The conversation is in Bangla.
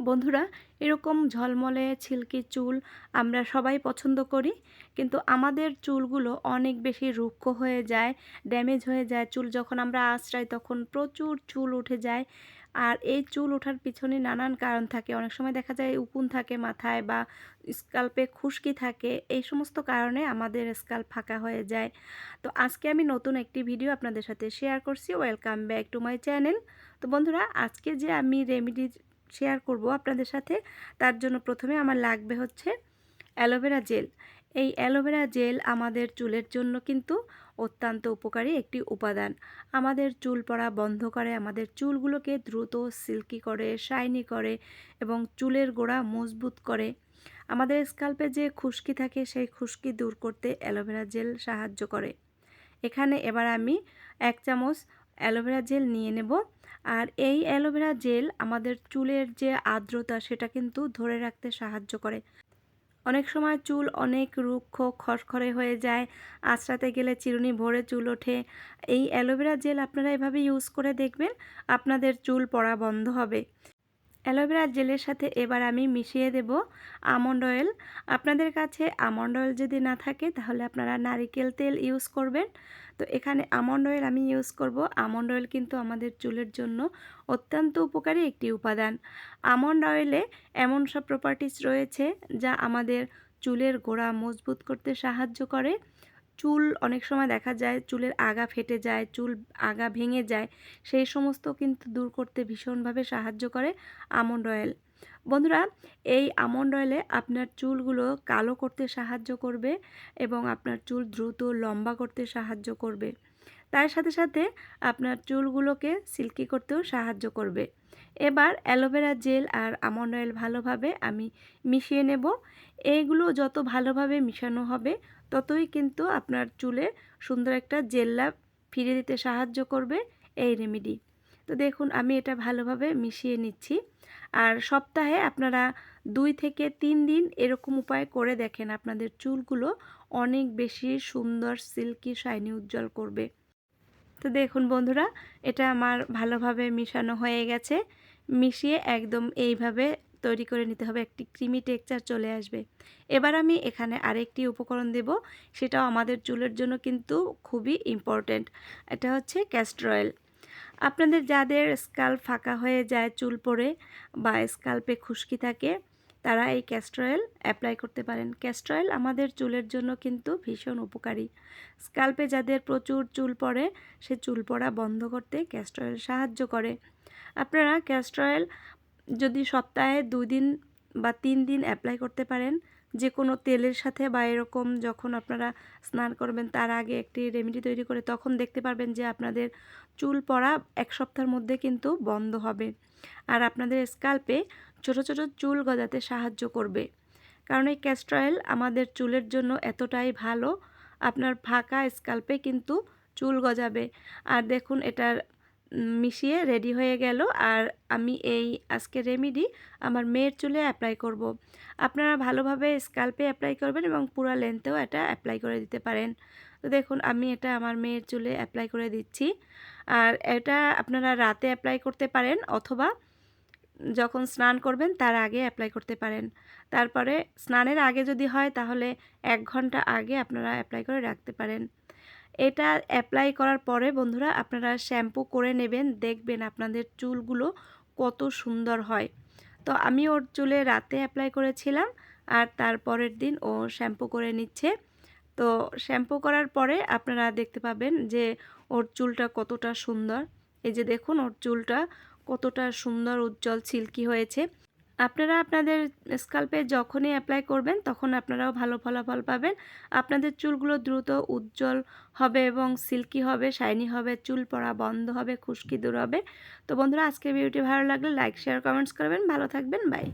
বন্ধুরা, এরকম ঝলমলে ছিল্কি চুল আমরা সবাই পছন্দ করি, কিন্তু আমাদের চুলগুলো অনেক বেশি রুক্ষ হয়ে যায়, ড্যামেজ হয়ে যায়। চুল যখন আমরা আশ্রাই তখন প্রচুর চুল উঠে যায়। আর এই চুল ওঠার পিছনে নানান কারণ থাকে। অনেক সময় দেখা যায় উকুন থাকে মাথায় বা স্কাল্পে খুশকি থাকে। এই সমস্ত কারণে আমাদের স্কাল্প ফাঁকা হয়ে যায়। তো আজকে আমি নতুন একটি ভিডিও আপনাদের সাথে শেয়ার করছি। Welcome back to my channel. তো বন্ধুরা, আজকে যে আমি রেমিডি শেয়ার করব আপনাদের সাথে। তার জন্য প্রথমে আমার লাগবে হচ্ছে অ্যালোভেরা জেল। এই অ্যালোভেরা জেল আমাদের চুলের জন্য কিন্তু অত্যন্ত উপকারী একটি উপাদান। আমাদের চুল পড়া বন্ধ করে, আমাদের চুলগুলোকে দ্রুত সিল্কি করে, শাইনি করে এবং চুলের গোড়া মজবুত করে। আমাদের স্কাল্পে যে খুশকি থাকে, সেই খুশকি দূর করতে অ্যালোভেরা জেল সাহায্য করে। এখানে এবার আমি এক চামচ অ্যালোভেরা জেল নিয়ে নেব। আর এই অ্যালোভেরা জেল আমাদের চুলের যে আর্দ্রতা, সেটা কিন্তু ধরে রাখতে সাহায্য করে। অনেক সময় চুল অনেক রুক্ষ খসখরে হয়ে যায়, আঁচড়াতে গেলে চিরুনি ভরে চুল ওঠে। এই অ্যালোভেরা জেল আপনারা এভাবে ইউজ করে দেখবেন, আপনাদের চুল পড়া বন্ধ হবে। অ্যালোভেরা জেলের সাথে এবার আমি মিশিয়ে দেব আমন্ড অয়েল। আপনাদের কাছে আমন্ড অয়েল যদি না থাকে, তাহলে আপনারা নারিকেল তেল ইউজ করবেন। তো এখানে আমন্ড অয়েল আমি ইউজ করব। আমন্ড অয়েল কিন্তু আমাদের চুলের জন্য অত্যন্ত উপকারী একটি উপাদান। আমন্ড অয়েলে এমন সব প্রপার্টিস রয়েছে যা আমাদের চুলের গোড়া মজবুত করতে সাহায্য করে। চুল অনেক সময় দেখা যায় চুলের আগা ফেটে যায়, চুল আগা ভেঙে যায়, সেই সমস্ত কিন্তু দূর করতে ভীষণভাবে সাহায্য করে আমন্ড অয়েল। বন্ধুরা, এই আমন্ড অয়েলে আপনার চুলগুলো কালো করতে সাহায্য করবে এবং আপনার চুল দ্রুত লম্বা করতে সাহায্য করবে। তার সাথে সাথে আপনার চুলগুলোকে সিল্কি করতেও সাহায্য করবে। এবার অ্যালোভেরা জেল আর আমন্ড অয়েল ভালোভাবে আমি মিশিয়ে নেব। এইগুলো যত ভালোভাবে মিশানো হবে ততই কিন্তু আপনার চুলে সুন্দর একটা জেল্লা ফিরে দিতে সাহায্য করবে এই রেমেডি তো দেখুন, আমি এটা ভালোভাবে মিশিয়ে নিচ্ছি। আর সপ্তাহে আপনারা দুই থেকে তিন দিন এরকম উপায় করে দেখেন, আপনাদের চুলগুলো অনেক বেশি সুন্দর সিল্কি শাইনি উজ্জ্বল করবে। তো দেখুন বন্ধুরা, এটা আমার ভালোভাবে মিশানো হয়ে গেছে। মিশিয়ে একদম এইভাবে তৈরি করে নিতে হবে, একটি ক্রিমি টেক্সচার চলে আসবে। এবার আমি এখানে আরেকটি উপকরণ দেব, সেটাও আমাদের চুলের জন্য কিন্তু খুবই ইম্পর্ট্যান্ট এটা হচ্ছে ক্যাস্টর অয়েল আপনাদের যাদের স্কাল্প ফাঁকা হয়ে যায়, চুল পড়ে বা স্কাল্পে খুশকি থাকে, তারা এই ক্যাস্টর অয়েল অ্যাপ্লাই করতে পারেন। ক্যাস্টর অয়েল আমাদের চুলের জন্য কিন্তু ভীষণ উপকারী। স্কাল্পে যাদের প্রচুর চুল পড়ে, সে চুল পড়া বন্ধ করতে ক্যাস্টর অয়েল সাহায্য করে। আপনারা ক্যাস্টর অয়েল যদি সপ্তাহে দিন বা তিন দিন অ্যাপ্লাই করতে পারেন, যে কোনো তেলের সাথে বা এরকম যখন আপনারা স্নান করবেন, তার আগে একটি রেমেডি তৈরি করে তখন দেখতে পারবেন যে আপনাদের চুল পড়া এক সপ্তাহের মধ্যে কিন্তু বন্ধ হবে। আর আপনাদের স্কাল্পে ছোট ছোট চুল গজাতে সাহায্য করবে। কারণ এই ক্যাস্টর অয়েল আমাদের চুলের জন্য এতটাই ভালো, আপনার ফাঁকা স্কাল্পে কিন্তু চুল গজাবে। আর দেখুন, এটার মিশিয়ে রেডি হয়ে গেল। আর আমি এই আজকে রেমিডি আমার মেয়ের চুলে অ্যাপ্লাই করব। আপনারা ভালোভাবে স্কাল্পে অ্যাপ্লাই করবেন এবং পুরো লেন্থেও এটা অ্যাপ্লাই করে দিতে পারেন। তো দেখুন, আমি এটা আমার মেয়ের চুলে অ্যাপ্লাই করে দিচ্ছি। আর এটা আপনারা রাতে অ্যাপ্লাই করতে পারেন অথবা যখন স্নান করবেন তার আগে অ্যাপ্লাই করতে পারেন। তারপরে স্নানের আগে যদি হয় তাহলে এক ঘণ্টা আগে আপনারা অ্যাপ্লাই করে রাখতে পারেন। এটা অ্যাপ্লাই করার পরে বন্ধুরা আপনারা শ্যাম্পু করে নেবেন, দেখবেন আপনাদের চুলগুলো কত সুন্দর হয়। তো আমি ওর চুলে রাতে অ্যাপ্লাই করেছিলাম আর তারপরের দিন ও শ্যাম্পু করে নিচ্ছে। তো শ্যাম্পু করার পরে আপনারা দেখতে পাবেন যে ওর চুলটা কতটা সুন্দর। এই যে দেখুন, ওর চুলটা কতটা সুন্দর, উজ্জ্বল সিল্কি হয়েছে। আপনারা আপনাদের স্কাল্পে যখনই অ্যাপ্লাই করবেন, তখন আপনারাও ভালো ফলাফল পাবেন। আপনাদের চুলগুলো দ্রুত উজ্জ্বল হবে এবং সিল্কি হবে শাইনি হবে, চুল পড়া বন্ধ হবে, খুশকি দূর হবে। তো বন্ধুরা আজকে ভিডিওটি ভালো লাগলে লাইক শেয়ার কমেন্টস করবেন। ভালো থাকবেন বাই